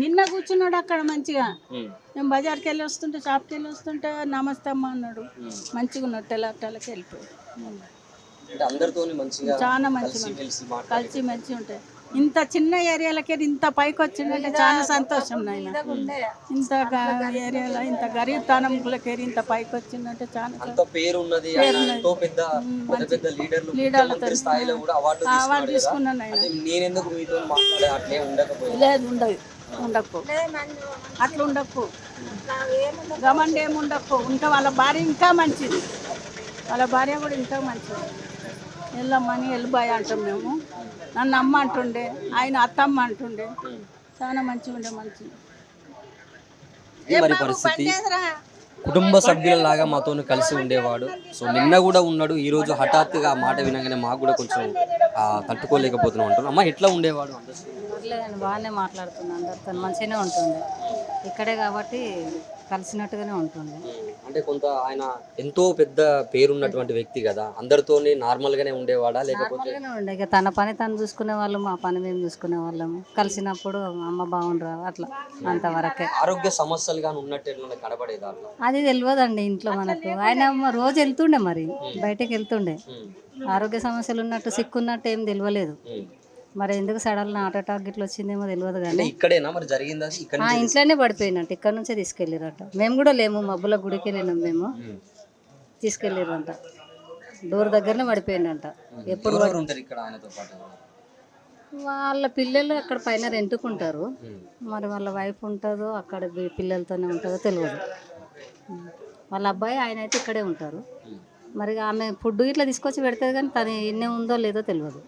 నిన్న కూర్చున్నాడు అక్కడ మంచిగా. మేము బజార్కి వెళ్ళి వస్తుంటే షాప్కి వెళ్ళి వస్తుంటే నమస్తే అమ్మ అన్నాడు మంచిగా ఉన్నాడు తెల్లటలకి వెళ్ళిపోయాడు. అంటే అందరితోని మంచిగా చాలా మంచి కలిసి మంచి ఉంటాయి. ఇంత చిన్న ఏరియాలకి ఇంత పైకి వచ్చిందంటే చాలా సంతోషం నాయన. ఇంత ఏరియాలో ఇంత గరీబ్ తనంలోకి ఇంత పైకి వచ్చిందంటే చాలా అంత పేరు ఉన్నది పెద్ద పెద్ద లీడర్లు స్థాయిలో కూడా అవార్డు తీసుకున్నాను ఆయన అదే నేనెందుకు మీతో మాట్లాడే అట్లే ఉండకపోయింది? లేదు ఉండదు. ఉండకపో అట్లా ఉండకపో గమండి ఏమి ఉండకపో ఇంకా వాళ్ళ భార్య ఇంకా మంచిది. వాళ్ళ భార్య కూడా ఇంకా మంచిది. వెళ్ళమ్మని వెళ్ళిపోయి అంటాం మేము. నన్ను అమ్మ అంటుండే ఆయన అత్తమ్మ అంటుండే. చాలా మంచిగా ఉండే మంచి. మరి పరిస్థితి కుటుంబ సభ్యులలాగా మాతో కలిసి ఉండేవాడు. సో నిన్న కూడా ఉన్నాడు. ఈ రోజు హఠాత్తుగా ఆ మాట వినగానే మాకు కూడా కొంచెం ఆ, తట్టుకోలేకపోతున్నాం అంటారు అమ్మ ఎట్లా ఉండేవాడు? పర్లేదండి బాగానే మాట్లాడుతున్నాను అందరితో మంచిగానే ఉంటుంది ఇక్కడే కాబట్టి కలిసినట్టుగానే ఉంటుంది అంటే కొంత ఆయన ఎంతో పెద్ద పేరున్నటువంటి వ్యక్తి కదా. అందరితోని నార్మల్ గానే ఉండేవాడా? లేకపోతే నార్మల్గానే ఉండే. ఇక తన పని తను చూసుకునే వాళ్ళం మా పని మేము చూసుకునే వాళ్ళము. కలిసినప్పుడు అమ్మ బాగుండరా అట్లా అంతవరకే. ఆరోగ్య సమస్యలు కానీ ఉన్నట్టు కనబడేదా అట్లా? అది తెలియదండి ఇంట్లో మనకు. ఆయన మ- రోజు వెళ్తుండే మరి. బయటకు వెళ్తుండే. ఆరోగ్య సమస్యలు ఉన్నట్టు సిక్కున్నట్టు ఏం తెలియలేదు ఉమ్. మరి ఎందుకు సడన్ హార్ట్ అటాక్ ఇట్లా వచ్చిందేమో తెలియదు కానీ ఇక్కడేనా మరి జరిగిందా? ఇంట్లోనే పడిపోయినట్టు. ఇక్కడ నుంచే తీసుకెళ్ళారట మేము కూడా లేము మబ్బుల గుడికి వెళ్ళినాం మేము. తీసుకెళ్ళారంట డోర్ దగ్గరనే పడిపోయిందంట ఎప్పుడు వాళ్ళ పిల్లలు అక్కడ పైన రెంటుకుంటారు. మరి వాళ్ళ వైఫ్ ఉంటుందో అక్కడ పిల్లలతోనే ఉంటుందో తెలియదు. వాళ్ళ అబ్బాయి ఆయన అయితే ఇక్కడే ఉంటారు. మరి ఆమె ఫుడ్ ఇట్లా తీసుకొచ్చి పెడుతుంది కానీ తను ఎన్నే ఉందో లేదో తెలియదు